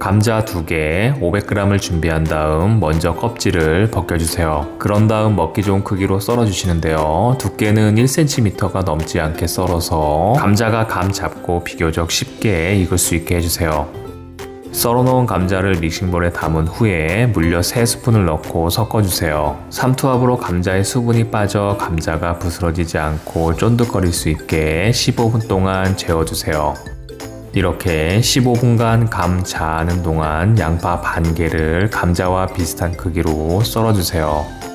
감자 2개 500g을 준비한 다음 먼저 껍질을 벗겨주세요. 그런 다음 먹기 좋은 크기로 썰어주시는데요. 두께는 1cm가 넘지 않게 썰어서 감자가 감 잡고 비교적 쉽게 익을 수 있게 해주세요. 썰어놓은 감자를 믹싱볼에 담은 후에 물엿 3스푼을 넣고 섞어주세요. 삼투압으로 감자의 수분이 빠져 감자가 부스러지지 않고 쫀득거릴 수 있게 15분 동안 재워주세요. 이렇게 15분간 감 자하는 동안 양파 반 개를 감자와 비슷한 크기로 썰어주세요.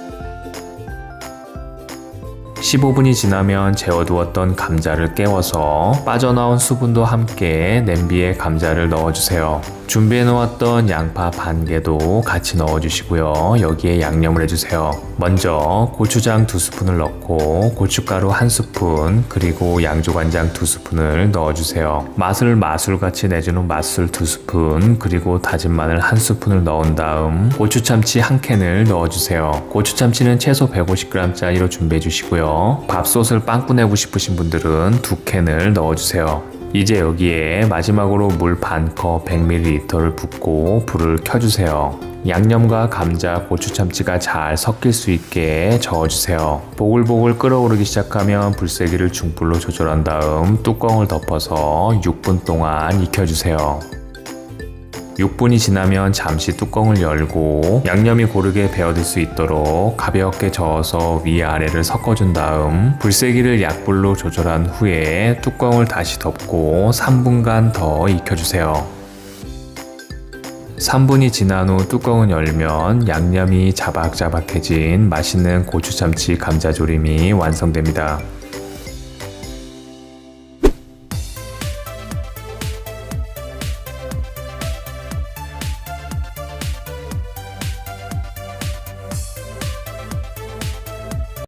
15분이 지나면 재워두었던 감자를 깨워서 빠져나온 수분도 함께 냄비에 감자를 넣어주세요. 준비해 놓았던 양파 반 개도 같이 넣어주시고요. 여기에 양념을 해주세요. 먼저 고추장 두 스푼을 넣고 고춧가루 한 스푼 그리고 양조간장 두 스푼을 넣어주세요. 맛을 마술같이 내주는 맛술 두 스푼 그리고 다진 마늘 한 스푼을 넣은 다음 고추참치 한 캔을 넣어주세요. 고추참치는 최소 150g짜리로 준비해 주시 밥솥을 빵꾸 내고 싶으신 분들은 두 캔을 넣어주세요. 이제 여기에 마지막으로 물 반컵 100ml를 붓고 불을 켜주세요. 양념과 감자, 고추 참치가 잘 섞일 수 있게 저어주세요. 보글보글 끓어오르기 시작하면 불세기를 중불로 조절한 다음 뚜껑을 덮어서 6분 동안 익혀주세요. 6분이 지나면 잠시 뚜껑을 열고 양념이 고르게 배어들 수 있도록 가볍게 저어서 위아래를 섞어준 다음 불세기를 약불로 조절한 후에 뚜껑을 다시 덮고 3분간 더 익혀주세요. 3분이 지난 후 뚜껑을 열면 양념이 자박자박해진 맛있는 고추참치 감자조림이 완성됩니다.